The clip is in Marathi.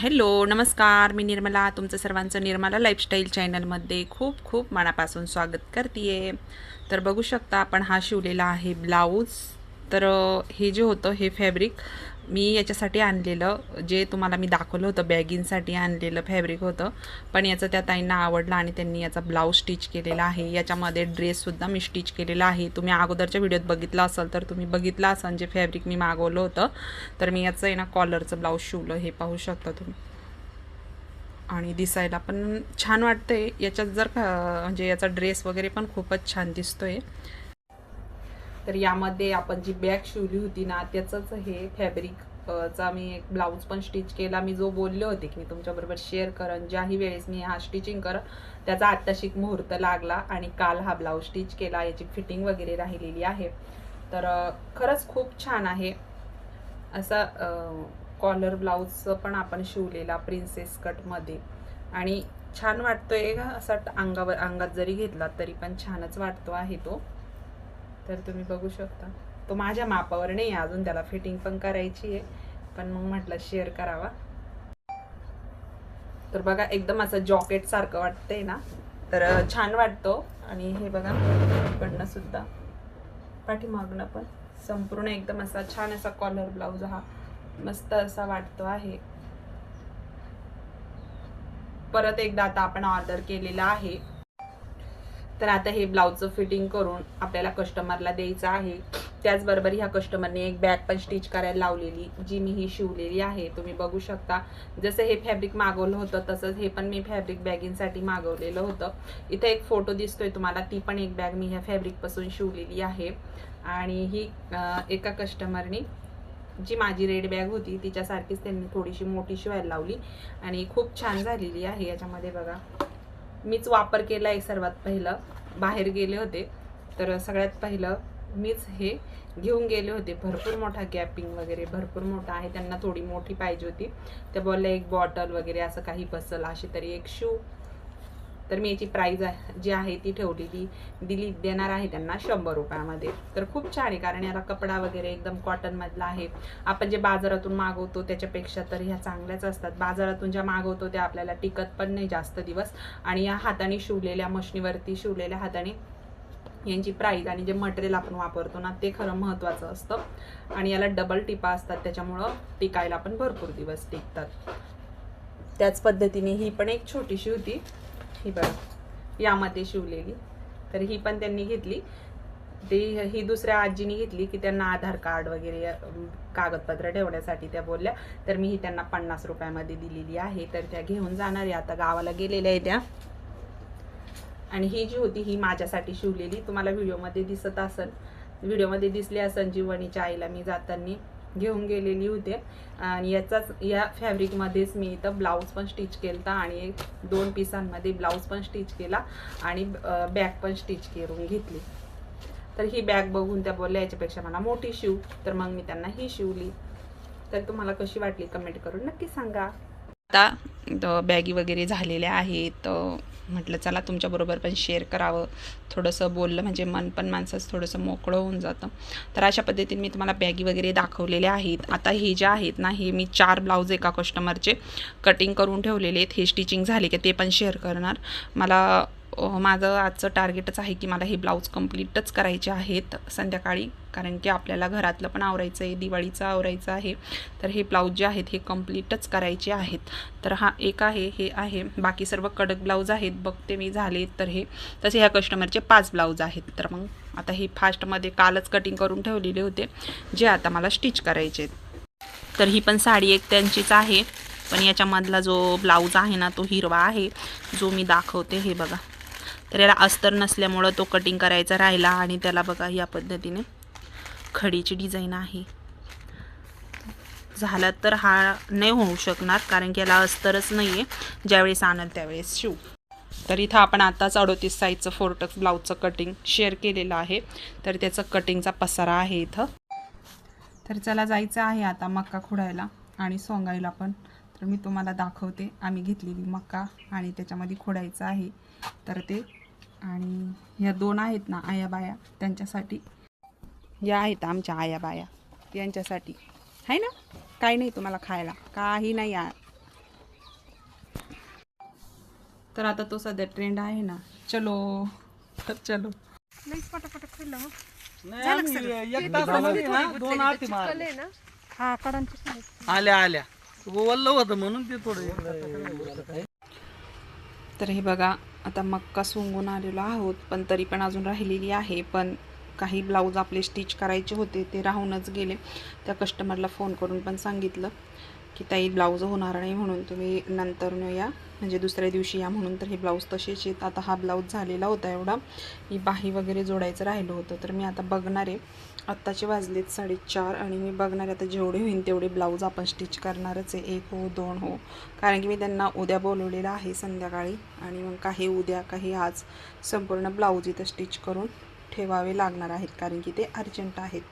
हॅलो नमस्कार. मी निर्मला तुमचं सर्वांचं निर्मला लाईफस्टाईल चॅनलमध्ये खूप खूप मनापासून स्वागत करते आहे तर बघू शकता आपण हा शिवलेला आहे ब्लाऊज तर हे जे होतं हे फॅब्रिक मी याच्यासाठी आणलेलं जे तुम्हाला मी दाखवलं होतं बॅगिनसाठी आणलेलं फॅब्रिक होतं पण याचं त्या ताईंना आवडलं आणि त्यांनी याचा ब्लाऊज स्टिच केलेला आहे. याच्यामध्ये ड्रेससुद्धा मी स्टिच केलेला आहे. तुम्ही अगोदरच्या व्हिडिओत बघितला असाल तर तुम्ही बघितला असाल जे फॅब्रिक मी मागवलं होतं. तर मी याचं आहे ना कॉलरचं ब्लाऊज शिवलं हे पाहू शकता तुम्ही. आणि दिसायला पण छान वाटतं आहे याच्यात जर म्हणजे याचा ड्रेस वगैरे पण खूपच छान दिसतो आहे तर यामध्ये आपण जी बॅग शिवली होती ना त्याचंच हे फॅब्रिक चा मी एक ब्लाऊज पण स्टिच केला. मी जो बोलले होते की मी तुमच्याबरोबर शेअर करन ज्याही वेळेस मी हा स्टिचिंग कर त्याचा आत्ताशिक मुहूर्त लागला आणि काल हा ब्लाऊज स्टिच केला. याची फिटिंग वगैरे राहिलेली आहे. तर खरंच खूप छान आहे. असा कॉलर ब्लाऊजचं पण आपण शिवलेला प्रिन्सेस कटमध्ये आणि छान वाटतोय असा अंगावर अंगात जरी घेतला तरी पण छानच वाटतो आहे तो. तर तुम्ही बघू शकता. तो माझ्या मापावर नाही आहे अजून त्याला फिटिंग पण करायची आहे. पण मग म्हटलं शेअर करावा. तर बघा एकदम असं जॉकेट सारखं वाटतंय ना. तर छान वाटतो. आणि हे बघा इकडनं सुद्धा. पाठीमागणं पण. संपूर्ण एकदम असा छान असा कॉलर ब्लाऊज हा मस्त असा वाटतो आहे. परत एकदा आता आपण ऑर्डर केलेला आहे. तर आता हे ब्लाऊजचं फिटिंग करून आपल्याला कस्टमरला द्यायचं आहे. त्याचबरोबर ह्या कस्टमरने एक बॅग पण स्टिच करायला लावलेली जी मी ही शिवलेली आहे. तुम्ही बघू शकता. जसं हे फॅब्रिक मागवलं होतं तसंच हे पण मी फॅब्रिक बॅगिंगसाठी मागवलेलं होतं. इथं एक फोटो दिसतोय तुम्हाला. ती पण एक बॅग मी ह्या फॅब्रिकपासून शिवलेली आहे. आणि ही एका कस्टमरनी जी माझी रेड बॅग होती तिच्यासारखीच त्यांनी थोडीशी मोठी शिवायला लावली. आणि खूप छान झालेली आहे. याच्यामध्ये बघा. मीच वापर केला आहे सर्वात पहिलं. बाहेर गेले होते. तर सगळ्यात पहिलं मीच हे घेऊन गेले होते. भरपूर मोठा गॅपिंग वगैरे भरपूर मोठा आहे. त्यांना थोडी मोठी पाहिजे होती. त्या बोलल्या एक बॉटल वगैरे असं काही बसल अशी तरी एक शू तर मी याची प्राईज जी आहे ती ठेवलेली दिली देणार आहे त्यांना शंभर रुपयामध्ये. तर खूप छान आहे कारण याला कपडा वगैरे एकदम कॉटनमधला आहे. आपण जे बाजारातून मागवतो त्याच्यापेक्षा तर ह्या चांगल्याच असतात. बाजारातून ज्या मागवतो त्या आपल्याला टिकत पण नाही जास्त दिवस. आणि या हाताने शिवलेल्या मशनीवरती शिवलेल्या हाताने यांची प्राईज आणि जे मटेरियल आपण वापरतो ना ते खरं महत्त्वाचं असतं. आणि याला डबल टिपा असतात त्याच्यामुळं टिकायला पण भरपूर दिवस टिकतात. त्याच पद्धतीने ही पण एक छोटीशी होती. ही बघा यामध्ये शिवलेली. तर ही पण त्यांनी घेतली. ते ही दुसऱ्या आजीनी घेतली की त्यांना आधार कार्ड वगैरे कागदपत्र ठेवण्यासाठी त्या बोलल्या. तर मी ही त्यांना पन्नास रुपयामध्ये दिलेली आहे. तर त्या घेऊन जाणार आहे. आता गावाला गेलेल्या आहे त्या. आणि ही जी होती ही माझ्यासाठी शिवलेली. तुम्हाला व्हिडिओमध्ये दिसत असेल व्हिडिओमध्ये दिसली असेल जीवनीच्या आईला मी जाताना. घेऊन गेलेली होते. आणि याचाच या फॅब्रिकमध्येच मी इथं ब्लाऊज पण स्टिच केलता आणि एक दोन पिसांमध्ये ब्लाऊज पण स्टिच केला आणि बॅग पण स्टिच करून घेतली. तर ही बॅग बघून त्या बोलल्या याच्यापेक्षा मला मोठी शिव. तर मग मी त्यांना ही शिवली तर तुम्हाला कशी वाटली? कमेंट करून नक्की सांगा. आता बॅगी वगैरे झालेल्या आहेत म्हटलं चला तुमच्याबरोबर पण शेअर करावं. थोडंसं बोललं म्हणजे मन पण माणसाचं थोडंसं मोकळं होऊन जातं. तर अशा पद्धतीने मी तुम्हाला बॅगी वगैरे दाखवलेल्या आहेत. आता हे जे आहेत ना हे मी चार ब्लाऊज एका कस्टमरचे कटिंग करून ठेवलेले आहेत. हे स्टिचिंग झाले की ते पण शेअर करणार. मला माझं आजचं टार्गेटच आहे की मला हे ब्लाऊज कम्प्लीटच करायचे आहेत संध्याकाळी कारण की आपल्याला घरातलं पण आवरायचं आहे दिवाळीचं आवरायचं आहे. तर हे ब्लाऊज जे आहेत हे कम्प्लीटच करायचे आहेत. तर हा एक आहे हे आहे. बाकी सर्व कडक ब्लाऊज आहेत बघते मी झाले तर हे. तसे ह्या कस्टमरचे पाच ब्लाऊज आहेत. तर मग आता हे फास्टमध्ये कालच कटिंग करून ठेवलेले होते जे आता मला स्टिच करायचे आहेत. तर ही पण साडी एक त्यांचीच आहे पण याच्यामधला जो ब्लाऊज आहे ना तो हिरवा आहे. जो मी दाखवते हे बघा. तर याला अस्तर नसल्यामुळं तो कटिंग करायचा राहिला आणि त्याला बघा या पद्धतीने खडीची डिझाईन आहे. झाला तर हा नाही होऊ शकणार कारण की याला अस्तरच नाही आहे ज्यावेळेस आणल त्यावेळेस शिव. तर इथं आपण आताच अडोतीस साईजचं फोरटक्स ब्लाऊजचं कटिंग शेअर केलेलं आहे. तर त्याचं कटिंगचा पसारा आहे इथं. तर चला जायचं आहे आता मक्का खुडायला आणि सोंगायला पण. तर मी तुम्हाला दाखवते. आम्ही घेतलेली मक्का आणि त्याच्यामध्ये खोडायचं आहे. तर ते आणि ह्या दोन आहेत ना आया बाया त्यांच्यासाठी. या आहेत आमच्या आया बाया यांच्यासाठी. आहे ना? काही नाही तुम्हाला खायला. काही नाही आ तर आता तो सध्या ट्रेंड आहे ना. चलो. तर चलो. पटापट खाल्लं ना हा. आल्या आल्या. वल्ल होतं म्हणून ते थोडं इकडं- तर हे बघा आता मक्का सोंगून आलेलो आहोत पण तरी पण अजून राहिलेली आहे. पण काही ब्लाऊज आपले स्टिच करायचे होते ते राहूनच गेले. त्या कस्टमरला फोन करून पण सांगितलं की ताई ब्लाऊज होणार नाही म्हणून तुम्ही नंतर या म्हणजे दुसऱ्या दिवशी या म्हणून तर हे ब्लाऊज तसेच आहेत. आता हा ब्लाऊज झालेला होता एवढा. ही बाही वगैरे जोडायचं राहिलं होतं तर मी आता बघणार आहे. आत्ताचे वाजलेत साडेचार आणि मी बघणार आहे आता जेवढे होईन तेवढे ब्लाऊज आपण स्टिच करणारच आहे. एक हो दोन हो. कारण की मी त्यांना उद्या बोलवलेलं आहे संध्याकाळी आणि मग काही उद्या काही आज संपूर्ण ब्लाऊज इथं स्टिच करून ठेवावे लागणार आहेत. कारण की ते अर्जंट आहेत.